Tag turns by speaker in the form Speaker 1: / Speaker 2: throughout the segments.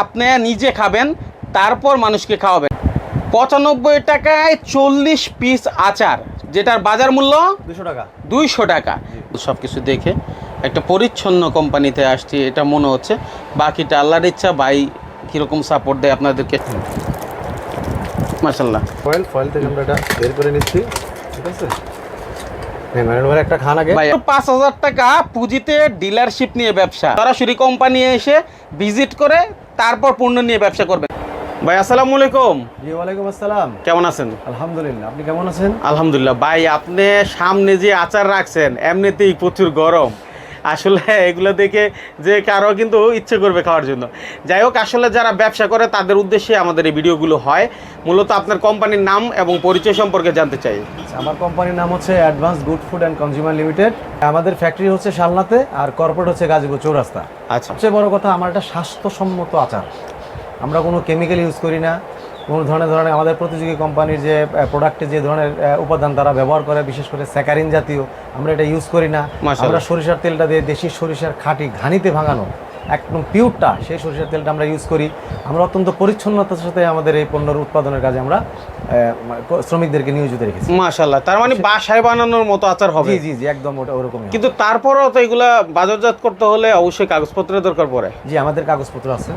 Speaker 1: আপনি নিজে খাবেন তারপর মানুষকে খাওয়াবেন। পঁচানব্বই টাকায় চল্লিশ পিস আচার যেটার বাজার মূল্য
Speaker 2: দুশো টাকা।
Speaker 1: দুইশো টাকা। সব কিছু দেখে একটা পরিচ্ছন্ন কোম্পানিতে আসছি এটা মনে হচ্ছে। বাকিটা আল্লাহর ইচ্ছা ভাই কীরকম সাপোর্ট দেয় আপনাদেরকে? মাসাল্লাহ
Speaker 2: ফয়েল ফয়েল থেকে আমরা এটা বের করে নিচ্ছি। ঠিক আছে? একটা খান আগে।
Speaker 1: পাঁচ হাজার টাকা পুঁজিতে ডিলারশিপ নিয়ে ব্যবসা। সরাসরি কোম্পানি এসে ভিজিট করে তারপর পণ্য নিয়ে ব্যবসা করবেন। ভাই আসসালামু আলাইকুম।
Speaker 2: জি ওয়ালাইকুম আসসালাম।
Speaker 1: কেমন আছেন?
Speaker 2: আলহামদুলিল্লাহ আপনি কেমন আছেন?
Speaker 1: আলহামদুলিল্লাহ। ভাই আপনি সামনে যে আচার রাখছেন এমনিতেই প্রচুর গরম। আসলে এগুলো দেখে যে কারও কিন্তু ইচ্ছে করবে খাওয়ার জন্য। যাই হোক আসলে যারা ব্যবসা করে তাদের উদ্দেশ্যে আমাদের এই ভিডিওগুলো হয়। মূলত আপনার কোম্পানির নাম এবং পরিচয় সম্পর্কে জানতে চাই।
Speaker 2: আমার কোম্পানির নাম হচ্ছে advance good food and consumer limited আমাদের ফ্যাক্টরি হচ্ছে শালনাতে আর কর্পোরেট হচ্ছে গাজীপুর চৌরাস্তা।
Speaker 1: আচ্ছা।
Speaker 2: সবচেয়ে বড় কথা আমার একটা স্বাস্থ্যসম্মত আচার। আমরা কোনো কেমিক্যাল ইউজ করি না। কোনো ধরনের ধরনের আমাদের প্রতিযোগী কোম্পানির যে প্রোডাক্টে যে ধরনের উপাদান তারা ব্যবহার করে বিশেষ করে স্যাকারিন জাতীয় আমরা এটা ইউজ করি না। আমরা সরিষার তেলটা দিয়ে দেশি সরিষার খাঁটি ঘানিতে ভাঙানো একদম পিওরটা সেই সরিষার তেলটা আমরা ইউজ করি। আমরা অত্যন্ত পরিচ্ছন্নতার সাথে আমাদের এই পণ্যের উৎপাদনের কাজে আমরা শ্রমিকদেরকে নিয়োজিত রেখেছি।
Speaker 1: মাশাল্লাহ তার মানে বাসায় বানানোর মতো আচার হবে।
Speaker 2: জি জি জি একদম ওটা ওরকমই
Speaker 1: কিন্তু তারপরেও তো এগুলা বাজারজাত করতে হলে অবশ্যই কাগজপত্রের দরকার পড়ে।
Speaker 2: জি আমাদের কাগজপত্র আছে।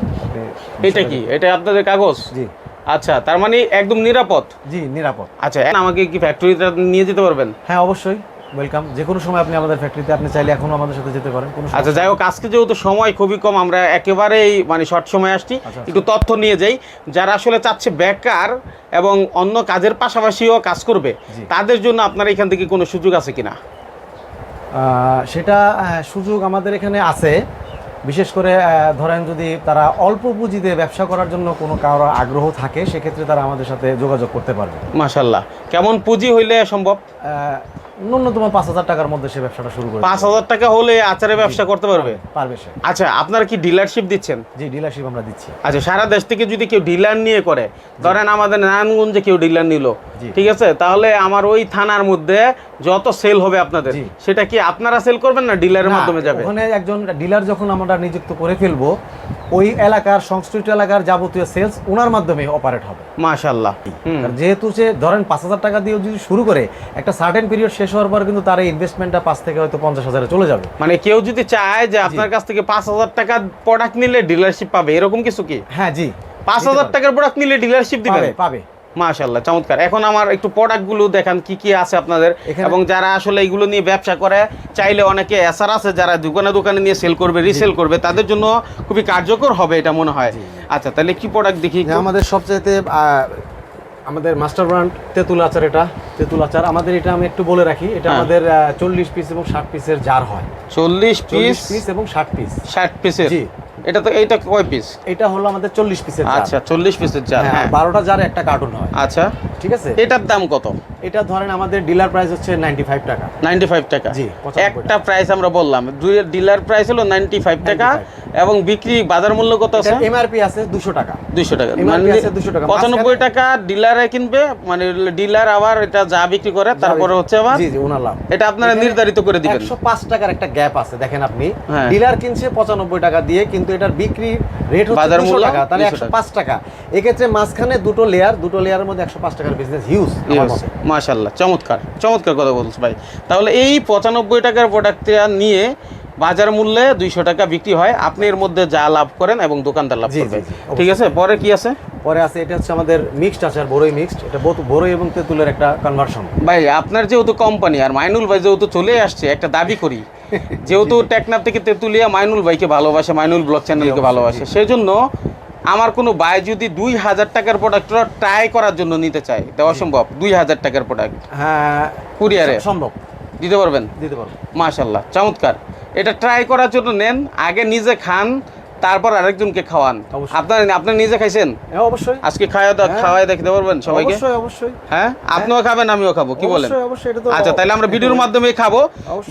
Speaker 1: এটা কি? এটা আপনাদের কাগজ?
Speaker 2: জি।
Speaker 1: আচ্ছা তার মানে একদম নিরাপদ?
Speaker 2: জি নিরাপদ।
Speaker 1: আচ্ছা আমাকে কি ফ্যাক্টরিতে নিয়ে যেতে পারবেন?
Speaker 2: হ্যাঁ অবশ্যই। ওয়েলকাম যে কোনো সময় আপনি আমাদের ফ্যাক্টরিতে আপনি চাইলে এখনও আমাদের সাথে যেতে পারেন। কোনো
Speaker 1: আচ্ছা যাই হোক আজকে যেহেতু সময় খুবই কম আমরা একেবারেই মানে শর্ট সময় আসছি।
Speaker 2: আচ্ছা।
Speaker 1: একটু তথ্য নিয়ে যাই। যারা আসলে চাচ্ছে বেকার এবং অন্য কাজের পাশাপাশিও কাজ করবে তাদের জন্য আপনার এখান থেকে কোনো সুযোগ আছে কিনা?
Speaker 2: সেটা আহ, সুযোগ আমাদের এখানে আছে। বিশেষ করে ধরেন যদি তারা অল্প পুঁজিতে ব্যবসা করার জন্য কোনো কারও আগ্রহ থাকে সেক্ষেত্রে তারা আমাদের সাথে যোগাযোগ করতে পারবে।
Speaker 1: মাসাল্লাহ কেমন পুঁজি হইলে সম্ভব?
Speaker 2: ন্যূনতম পাঁচ হাজার টাকার মধ্যে সে ব্যবসাটা শুরু করে
Speaker 1: পাঁচ হাজার টাকা হলে আচারের ব্যবসা করতে পারবে?
Speaker 2: পারবে সে।
Speaker 1: আচ্ছা আপনারা কি ডিলারশিপ দিচ্ছেন?
Speaker 2: জি ডিলারশিপ আমরা দিচ্ছি।
Speaker 1: আচ্ছা সারা দেশ থেকে যদি কেউ ডিলার নিয়ে করে ধরেন আমাদের নারায়ণগঞ্জে কেউ ডিলার নিল ঠিক আছে? তাহলে আমার ওই থানার মধ্যে যত সেল হবে আপনাদের সেটা কি আপনারা সেল করবেন না ডিলারের মাধ্যমে যাবে?
Speaker 2: ওখানে একজন ডিলার যখন আমরা নিযুক্ত করে ফেলব ওই এলাকার সংশ্লিষ্ট এলাকার যাবতীয় সেলস ওনার মাধ্যমে অপারেট হবে।
Speaker 1: মাশাল্লাহ
Speaker 2: যেহেতু সে ধরেন পাঁচ হাজার টাকা দিয়ে যদি শুরু করে একটা সার্টেন পিরিয়ড শেষ হওয়ার পর কিন্তু তার এই ইনভেস্টমেন্টটা পাঁচ থেকে হয়তো পঞ্চাশ হাজারে চলে যাবে।
Speaker 1: মানে কেউ যদি চায় যে আপনার কাছ থেকে পাঁচ হাজার টাকা প্রোডাক্ট নিলে ডিলারশিপ পাবে এরকম কিছু কি?
Speaker 2: হ্যাঁ জি।
Speaker 1: পাঁচ হাজার টাকার প্রোডাক্ট নিলে ডিলারশিপ দিবেন?
Speaker 2: পাবে
Speaker 1: মাশাল্লাহ চমৎকার। এখন আমার একটু প্রোডাক্টগুলো দেখান কি কি আছে আপনাদের? এবং যারা আসলে এগুলো নিয়ে ব্যবসা করে চাইলে অনেকে এসার আছে যারা দোকানে দোকানে নিয়ে সেল করবে রিসেল করবে তাদের জন্য খুবই কার্যকর হবে এটা মনে হয়। আচ্ছা তাহলে কি প্রোডাক্ট দেখি
Speaker 2: আমাদের সবচাইতে আহ, আমাদের মাস্টার ব্র্যান্ড তেঁতুল আচার এটা তেঁতুল আচার। আমাদের এটা আমি একটু বলে রাখি এটা
Speaker 1: হ্যাঁ।
Speaker 2: আমাদের চল্লিশ পিস এবং ষাট পিসের জার হয়।
Speaker 1: চল্লিশ পিস
Speaker 2: পিস এবং ষাট পিস
Speaker 1: ষাট পিসের
Speaker 2: জি।
Speaker 1: এটা তো এইটা কয় পিস
Speaker 2: এটা হলো আমাদের চল্লিশ পিসের জার
Speaker 1: আচ্ছা চল্লিশ পিসের জার
Speaker 2: হ্যাঁ
Speaker 1: হ্যাঁ।
Speaker 2: বারোটা জার একটা কার্টুন হয়।
Speaker 1: আচ্ছা।
Speaker 2: ঠিক আছে?
Speaker 1: এটার দাম কত?
Speaker 2: এটা ধরেন আমাদের ডিলার প্রাইস হচ্ছে নাইনটি ফাইভ টাকা।
Speaker 1: নাইনটি ফাইভ টাকা।
Speaker 2: জি,
Speaker 1: একটা প্রাইস আমরা বললাম দুই ডিলার প্রাইস হলো নাইনটি ফাইভ টাকা। এবং বিক্রি বাজার মূল্য কত আছে?
Speaker 2: এমআরপি আছে দুশো টাকা।
Speaker 1: দুইশো টাকা। মানে
Speaker 2: আছে 200 টাকা।
Speaker 1: পঁচানব্বই টাকা ডিলারে কিনবে মানে ডিলার আবার এটা যা বিক্রি করে তারপরে হচ্ছে আবার
Speaker 2: জি জি ওনার লাভ।
Speaker 1: এটা আপনারা নির্ধারিত করে দিবেন।
Speaker 2: একশো পাঁচ টাকার একটা গ্যাপ আছে দেখেন আপনি।
Speaker 1: হ্যাঁ।
Speaker 2: ডিলার কিনছে পঁচানব্বই টাকা দিয়ে কিন্তু এটার বিক্রি রেট হচ্ছে
Speaker 1: বাজার মূল্য
Speaker 2: টাকা তাহলে
Speaker 1: 200
Speaker 2: একশো পাঁচ টাকা। এক্ষেত্রে মাঝখানে দুটো লেয়ার দুটো লেয়ারের মধ্যে একশো পাঁচ টাকার বিজনেস হিউজ
Speaker 1: মাশাল্লাহ চমৎকার চমৎকার কথা বলছ ভাই। তাহলে এই পঁচানব্বই টাকার প্রোডাক্টটা নিয়ে বাজার মূল্যে দুইশো টাকা বিক্রি হয়। আপনি এর মধ্যে যা লাভ করেন এবং দোকানদার লাভ
Speaker 2: জি,
Speaker 1: করবে
Speaker 2: জি, জি,
Speaker 1: ঠিক আছে? পরে কি আছে?
Speaker 2: পরে আছে এটা হচ্ছে আমাদের মিক্সড আচার বড়ই মিক্সড এটা বড়ই এবং তেঁতুলের একটা কনভার্সন
Speaker 1: ভাই আপনার যেহেতু কোম্পানি আর মাইনুল ভাই যেহেতু চলে আসছে একটা দাবি করি। যেহেতু টেকনাফ থেকে তেঁতুলিয়া মাইনুল ভাইকে ভালোবাসে মাইনুল ব্লগ চ্যানেলকে ভালোবাসে সেই জন্য আমার কোনো ভাই যদি দুই হাজার টাকার প্রোডাক্টটা ট্রাই করার জন্য নিতে চায় দেওয়া সম্ভব দুই হাজার টাকার প্রোডাক্ট
Speaker 2: হ্যাঁ
Speaker 1: কুরিয়ারে।
Speaker 2: সম্ভব।
Speaker 1: দিতে পারবেন?
Speaker 2: দিতে পারব।
Speaker 1: মাশাল্লাহ চমৎকার। এটা ট্রাই করার জন্য নেন আগে নিজে খান তারপর আরেকজনকে খাওয়ান। আপনার আপনি নিজে খাইছেন?
Speaker 2: হ্যাঁ অবশ্যই।
Speaker 1: আজকে খাওয়া দাওয়া
Speaker 2: হ্যাঁ।
Speaker 1: খাওয়াই দেখতে পারবেন সবাইকে?
Speaker 2: অবশ্যই অবশ্যই।
Speaker 1: হ্যাঁ? আপনিও খাবেন আমিও খাব কি বলেন?
Speaker 2: এটা
Speaker 1: আচ্ছা তাহলে আমরা ভিডিওর মাধ্যমে খাব।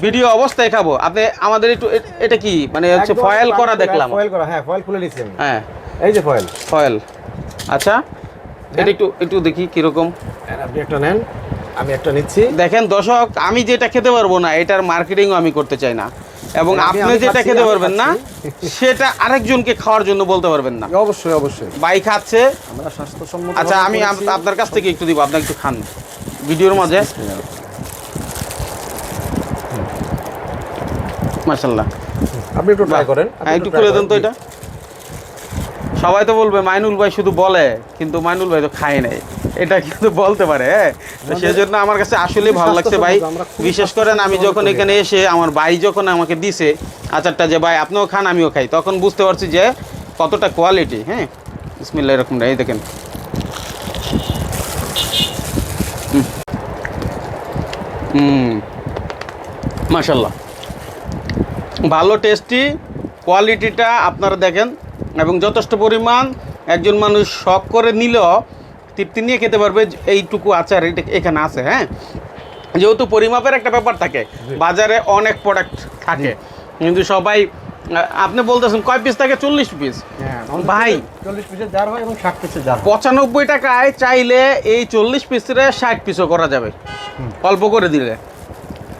Speaker 1: ভিডিও অবস্থায় খাব। আপনি আমাদের একটু এটা কি? মানে হচ্ছে ফয়েল করা দেখলাম।
Speaker 2: ফয়েল করা হ্যাঁ ফয়েল খুলে
Speaker 1: হ্যাঁ।
Speaker 2: এই যে ফয়েল
Speaker 1: ফয়েল আচ্ছা এটা একটু একটু দেখি কীরকম।
Speaker 2: আপনি একটা নেন আমি একটা নিচ্ছি।
Speaker 1: দেখেন দর্শক আমি যেটা খেতে পারব না এটার মার্কেটিংও আমি করতে চাই না। এবং আপনি যেটা খেতে পারবেন না সেটা আরেকজনকে খাওয়ার জন্য বলতে পারবেন না।
Speaker 2: অবশ্যই অবশ্যই।
Speaker 1: বাই খাচ্ছে।
Speaker 2: আমরা স্বাস্থ্যসম্মত
Speaker 1: আচ্ছা আমি আপনার কাছ থেকে একটু দিব আপনি একটু খান। ভিডিওর মাঝে। মাশাল্লাহ
Speaker 2: আপনি একটু ট্রাই করেন
Speaker 1: হ্যাঁ, একটু খুলে দেন তো এটা। সবাই তো বলবে মাইনুল ভাই শুধু বলে কিন্তু মাইনুল ভাই তো খায় নাই। এটা কিন্তু বলতে পারে হ্যাঁ? তো সেই জন্য আমার কাছে আসলেই ভালো লাগছে ভাই। বিশেষ করেন আমি যখন এখানে এসে আমার ভাই যখন আমাকে দিছে আচারটা যে ভাই আপনিও খান আমিও খাই। তখন বুঝতে পারছি যে কতটা কোয়ালিটি হ্যাঁ? বিসমিল্লাহ এরকম এই দেখেন। হুম। হুম। মাশাল্লাহ ভালো টেস্টি কোয়ালিটিটা আপনারা দেখেন। এবং যথেষ্ট পরিমাণ একজন মানুষ শখ করে নিলেও তৃপ্তি নিয়ে খেতে পারবে এইটুকু আচার এটা এখানে আছে হ্যাঁ? যেহেতু পরিমাপের একটা ব্যাপার থাকে বাজারে অনেক প্রোডাক্ট থাকে। কিন্তু সবাই আপনি বলতেছেন কয় পিস থাকে? চল্লিশ পিস
Speaker 2: হ্যাঁ
Speaker 1: ভাই।
Speaker 2: চল্লিশ পিসের জার হয় এবং ষাট পিসের জার
Speaker 1: পঁচানব্বই টাকায় চাইলে এই চল্লিশ পিসের ষাট পিসও করা যাবে। অল্প করে দিলে।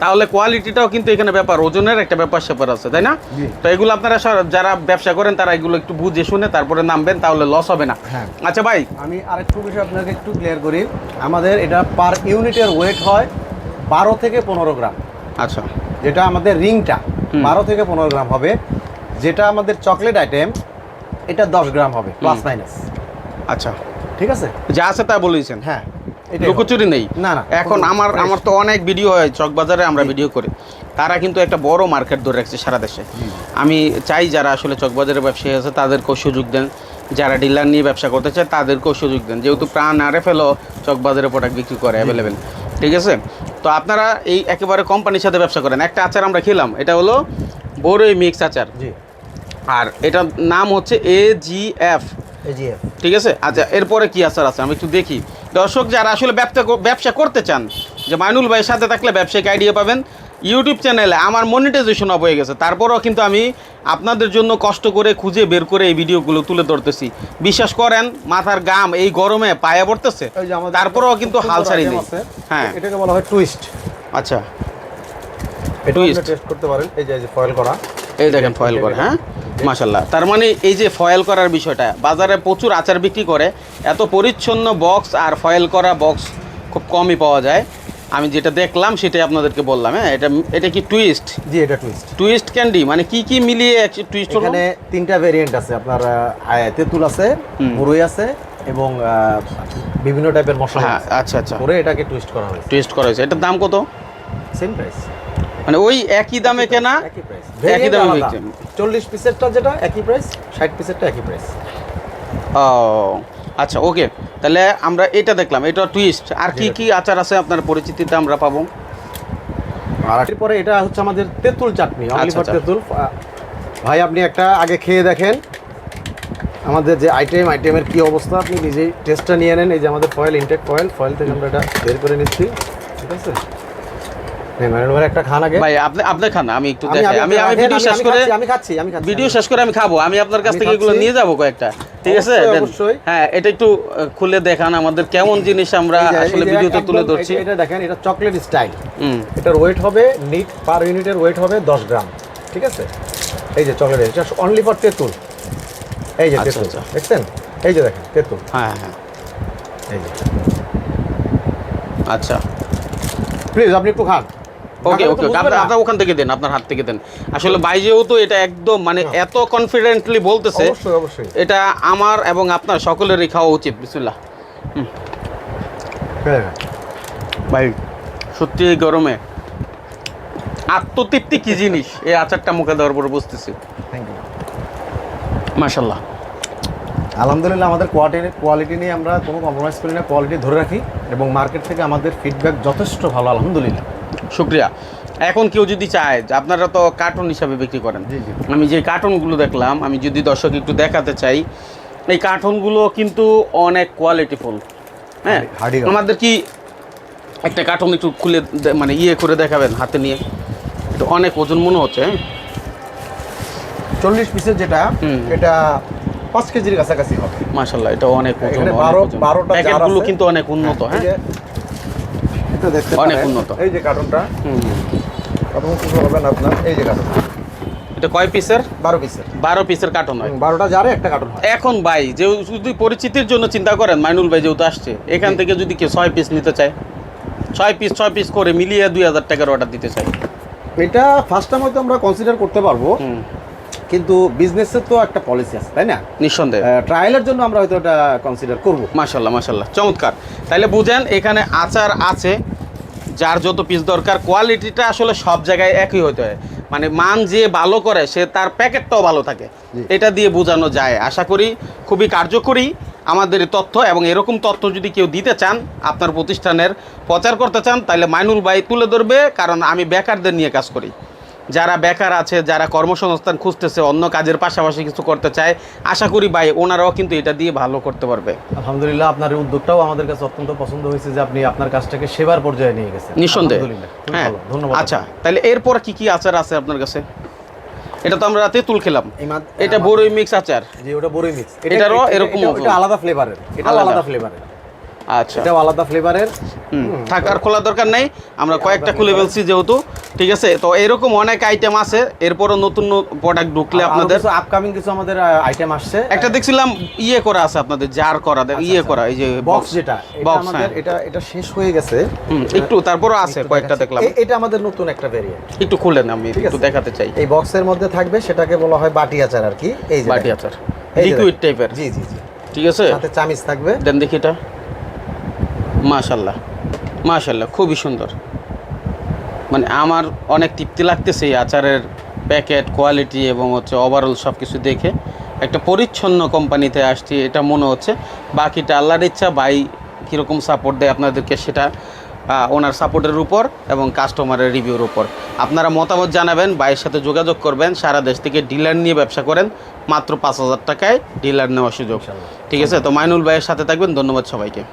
Speaker 1: তাহলে কোয়ালিটিটাও কিন্তু এখানে ব্যাপার ওজনের একটা ব্যাপার স্যাপার আছে তাই না? তো এগুলো আপনারা যারা ব্যবসা করেন তারা এগুলো একটু বুঝে শুনে তারপরে নামবেন তাহলে লস হবে না।
Speaker 2: হ্যাঁ।
Speaker 1: আচ্ছা ভাই।
Speaker 2: আমি আরেকটু বিষয় আপনাকে একটু ক্লিয়ার করি। আমাদের এটা পার ইউনিটের ওয়েট হয় বারো থেকে পনেরো গ্রাম।
Speaker 1: আচ্ছা।
Speaker 2: যেটা আমাদের রিংটা বারো থেকে পনেরো গ্রাম হবে। যেটা আমাদের চকলেট আইটেম এটা দশ গ্রাম হবে প্লাস মাইনাস
Speaker 1: আচ্ছা।
Speaker 2: ঠিক আছে?
Speaker 1: যা আছে তা বলেছেন।
Speaker 2: হ্যাঁ।
Speaker 1: লুকোচুরি নেই।
Speaker 2: না না
Speaker 1: এখন আমার আমার তো অনেক ভিডিও হয় চকবাজারে আমরা ভিডিও করি। তারা কিন্তু একটা বড় মার্কেট ধরে রাখছে সারা দেশে। আমি চাই যারা আসলে চকবাজারের ব্যবসায়ী আছে তাদেরকেও সুযোগ দেন। যারা ডিলার নিয়ে ব্যবসা করতে চায় তাদেরকেও সুযোগ দেন। যেহেতু প্রাণ আরে ফেলো চকবাজারে প্রোডাক্ট বিক্রি করে অ্যাভেলেবেল ঠিক আছে? তো আপনারা এই একেবারে কোম্পানির সাথে ব্যবসা করেন। একটা আচার আমরা খেলাম এটা হলো বড়ই মিক্স আচার।
Speaker 2: জি।
Speaker 1: আর এটার নাম হচ্ছে এ জি এফ ঠিক আছে? আচ্ছা এরপরে কি আচার আছে? আমি একটু দেখি। দর্শক যারা আসলে ব্যবসা ব্যবসা করতে চান যে মাইনুল ভাইয়ের সাথে থাকলে ব্যবসায়িক আইডিয়া পাবেন। ইউটিউব চ্যানেলে আমার মনিটাইজেশন অফ হয়ে গেছে। তারপরেও কিন্তু আমি আপনাদের জন্য কষ্ট করে খুঁজে বের করে এই ভিডিওগুলো তুলে ধরতেছি। বিশ্বাস করেন মাথার গাম এই গরমে পায়ে পড়তেছে। তারপরেও কিন্তু হাল ছাড়ি নেই হ্যাঁ।
Speaker 2: এটাকে বলা হয় টুইস্ট
Speaker 1: আচ্ছা।
Speaker 2: টেস্ট করতে পারেন। এই যে ফয়েল করা।
Speaker 1: এই দেখেন ফয়েল করে হ্যাঁ। মাশাল্লাহ তার মানে এই যে ফয়েল করার বিষয়টা বাজারে প্রচুর আচার বিক্রি করে এত পরিচ্ছন্ন বক্স আর ফয়েল করা বক্স খুব কমই পাওয়া যায়। আমি যেটা দেখলাম সেটাই আপনাদেরকে বললাম হ্যাঁ? এটা এটা কি টুইস্ট
Speaker 2: জি এটা টুইস্ট
Speaker 1: টুইস্ট ক্যান্ডি মানে কি কি মিলিয়ে টুইস্ট হলো?
Speaker 2: এখানে তিনটা ভেরিয়েন্ট আছে। আপনার তেঁতুল আছে। মুরই আছে এবং বিভিন্ন টাইপের মশলা
Speaker 1: হ্যাঁ
Speaker 2: আছে।
Speaker 1: আচ্ছা আচ্ছা।
Speaker 2: করে এটাকে টুইস্ট করা হয়েছে।
Speaker 1: টুইস্ট করা হয়েছে। এটার দাম কত?
Speaker 2: সেম প্রাইস
Speaker 1: মানে ওই একই দামে কেনা
Speaker 2: একই প্রাইস
Speaker 1: একই দামে বিক্রি।
Speaker 2: চল্লিশ পিসেরটা যেটা একই প্রাইস ষাট পিসেরটা একই প্রাইস
Speaker 1: ও আচ্ছা ওকে তাহলে আমরা এটা দেখলাম এটা টুইস্ট আর কি কি আচার আছে আপনার পরিচিতিতে আমরা পাবো?
Speaker 2: আর পরে এটা হচ্ছে আমাদের তেঁতুল চাটনি
Speaker 1: আচ্ছা,
Speaker 2: ফর
Speaker 1: আচ্ছা।
Speaker 2: তেঁতুল। ভাই আপনি একটা আগে খেয়ে দেখেন। আমাদের যে আইটেম আইটেমের কি অবস্থা আপনি নিজেই টেস্টটা নিয়ে নেন। এই যে আমাদের ফয়েল ইনটেক ফয়েল ফয়েল থেকে আমরা এটা বের করে নিচ্ছি। ঠিক আছে? নেন, একটা খান আগে।
Speaker 1: ভাই আপনি আপনি খান আমি একটু
Speaker 2: আমি-
Speaker 1: দেখাই আমি আমি ভিডিও শেষ করে
Speaker 2: আমি খাচ্ছি আমি খাচ্ছি।
Speaker 1: ভিডিও শেষ করে আমি খাব। আমি আপনার কাছ থেকে এগুলো নিয়ে যাব কয়েকটা। ঠিক আছে? হ্যাঁ এটা একটু খুলে দেখান আমাদের কেমন জিনিস আমরা আসলে ভিডিওতে তুলে ধরছি।
Speaker 2: এটা দেখেন এটা চকলেট স্টাইল। এটার ওয়েট হবে নিট পার ইউনিটের ওয়েট হবে দশ গ্রাম। ঠিক আছে? এই যে চকলেট এটা অনলি ফর তেঁতুল। এই যে
Speaker 1: আচ্ছা,
Speaker 2: তেঁতুল
Speaker 1: আচ্ছা।
Speaker 2: দেখছেন? এই যে দেখেন তেঁতুল।
Speaker 1: হ্যাঁ হ্যাঁ।
Speaker 2: এই যে।
Speaker 1: আচ্ছা।
Speaker 2: প্লিজ আপনি একটু খান।
Speaker 1: ওকে ওকে আপনার ওখান থেকে দেন আপনার হাত থেকে দেন। আসলে ভাই যেহেতু এটা একদম মানে এত কনফিডেন্টলি বলতেছে এটা আমার এবং আপনার সকলেরই খাওয়া উচিত বিসমিল্লাহ।
Speaker 2: হ্যাঁ।
Speaker 1: ভাই সত্যি এই গরমে আত্মতৃপ্তি কি জিনিস? এই আচারটা মুখে দেওয়ার পরে বুঝতেছি। মাশাল্লাহ
Speaker 2: আলহামদুলিল্লাহ আমাদের কোয়ালিটি কোয়ালিটি নিয়ে আমরা কোনো কম্প্রোমাইজ করি না। কোয়ালিটি ধরে রাখি এবং মার্কেট থেকে আমাদের ফিডব্যাক যথেষ্ট ভালো আলহামদুলিল্লাহ।
Speaker 1: শুক্রিয়া। এখন কেউ যদি চায় যে আপনারা তো কার্টুন হিসাবে বিক্রি করেন। আমি যে কার্টুনগুলো দেখলাম আমি যদি দর্শক একটু দেখাতে চাই এই কার্টুনগুলো কিন্তু অনেক কোয়ালিটিফুল হ্যাঁ? আমাদের কি একটা কার্টুন একটু খুলে মানে ইয়ে করে দেখাবেন হাতে নিয়ে? একটু অনেক ওজন মনে হচ্ছে হ্যাঁ?
Speaker 2: চল্লিশ পিসের যেটা। এটা পাঁচ কেজির কাছাকাছি হবে।
Speaker 1: মাশাল্লাহ এটা অনেক ওজন
Speaker 2: বারো- বারোটা
Speaker 1: প্যাকেটগুলো কিন্তু অনেক উন্নত হ্যাঁ
Speaker 2: এটা দেখতে
Speaker 1: অনেক উন্নত।
Speaker 2: এই যে কার্টুনটা।
Speaker 1: হুম।
Speaker 2: প্রথম কিছু হবে না আপনার? এই যে কার্টুন
Speaker 1: এটা কয় পিসের?
Speaker 2: বারো পিসের।
Speaker 1: বারো পিসের কার্টন হয়।
Speaker 2: বারোটা জারে একটা কার্টন
Speaker 1: এখন ভাই যে যদি পরিচিতির জন্য চিন্তা করেন মাইনুল ভাই যেহেতু আসছে এখান থেকে যদি কেউ ছয় পিস নিতে চায় ছয় পিস ছয় পিস করে মিলিয়ে দুই হাজার টাকার অর্ডার দিতে চাই
Speaker 2: এটা ফার্স্ট টাইম হয়তো আমরা কনসিডার করতে পারব। কিন্তু বিজনেসের তো একটা পলিসি আছে তাই না?
Speaker 1: নিঃসন্দেহে।
Speaker 2: ট্রায়ালের জন্য আমরা হয়তো এটা কনসিডার করব।
Speaker 1: মাশাল্লাহ মাশাল্লাহ চমৎকার। তাইলে বুঝেন এখানে আচার আছে যার যত পিস দরকার কোয়ালিটিটা আসলে সব জায়গায় একই হতে হয়। মানে মান যে ভালো করে সে তার প্যাকেটটাও ভালো থাকে। এটা দিয়ে বোঝানো যায়। আশা করি খুবই কার্যকরী আমাদের তথ্য এবং এরকম তথ্য যদি কেউ দিতে চান আপনার প্রতিষ্ঠানের প্রচার করতে চান তাহলে মাইনুল ভাই তুলে ধরবে কারণ আমি বেকারদের নিয়ে কাজ করি। যারা বেকার আছে যারা কর্মসংস্থান খুঁজতেছে অন্য কাজের পাশাপাশি কিছু করতে চায় আশা করি ভাই ওনারাও কিন্তু এটা দিয়ে ভালো করতে পারবে।
Speaker 2: আলহামদুলিল্লাহ আপনার এই উদ্যোগটাও আমাদের কাছে অত্যন্ত পছন্দ হয়েছে যে আপনি আপনার কাজটাকে সেবার পর্যায়ে নিয়ে গেছেন।
Speaker 1: নিঃসন্দেহে। হ্যাঁ।
Speaker 2: ধন্যবাদ।
Speaker 1: আচ্ছা তাহলে এরপর কি কি আচার আছে আপনার কাছে? এটা তো আমরা রাতে তুল খেলাম। এটা বড়ই মিক্স আচার।
Speaker 2: জি ওটা বড়ই মিক্স।
Speaker 1: এটারও এরকম
Speaker 2: আলাদা ফ্লেভারের এটা
Speaker 1: আলাদা।
Speaker 2: আলাদা ফ্লেভারের
Speaker 1: আচ্ছা।
Speaker 2: এটাও আলাদা ফ্লেভারের।
Speaker 1: হুম, থাকার খোলার দরকার নেই। আমরা কয়েকটা খুলে ফেলছি যেহেতু ঠিক আছে? তো এরকম অনেক আইটেম আছে এরপরও নতুন প্রোডাক্ট ঢুকলে আপনাদের
Speaker 2: আপকামিং কিছু আমাদের আইটেম আসছে।
Speaker 1: একটা দেখছিলাম ইয়ে করা আছে আপনাদের জার করা ইয়ে করা এই যে
Speaker 2: বক্স যেটা আমাদের
Speaker 1: হ্যাঁ।
Speaker 2: এটা এটা শেষ হয়ে গেছে।
Speaker 1: একটু তারপরও আছে কয়েকটা দেখলাম।
Speaker 2: এটা আমাদের নতুন একটা ভেরিয়েন্ট
Speaker 1: একটু খুলেন আমি একটু। দেখাতে চাই।
Speaker 2: এই বক্সের মধ্যে থাকবে সেটাকে বলা হয় বাটি আচার আর কি। এই
Speaker 1: বাটি আচার। লিকুইড টাইপের
Speaker 2: জি জি জি।
Speaker 1: ঠিক আছে?
Speaker 2: সাথে চামিচ থাকবে।
Speaker 1: দেন দেখি এটা। মাশাল্লাহ মাশাল্লাহ খুবই সুন্দর। মানে আমার অনেক তৃপ্তি লাগতেছে এই আচারের প্যাকেট কোয়ালিটি এবং হচ্ছে ওভারঅল সব কিছু দেখে। একটা পরিচ্ছন্ন কোম্পানিতে আসছি এটা মনে হচ্ছে। বাকিটা আল্লাহর ইচ্ছা বাই কীরকম সাপোর্ট দেয় আপনাদেরকে সেটা ওনার সাপোর্টের উপর এবং কাস্টমারের রিভিউর উপর। আপনারা মতামত জানাবেন বাইয়ের সাথে যোগাযোগ করবেন সারা দেশ থেকে ডিলার নিয়ে ব্যবসা করেন মাত্র পাঁচ হাজার টাকায় ডিলার নেওয়ার সুযোগ। ঠিক আছে? তো মাইনুল ভাইয়ের সাথে থাকবেন ধন্যবাদ সবাইকে।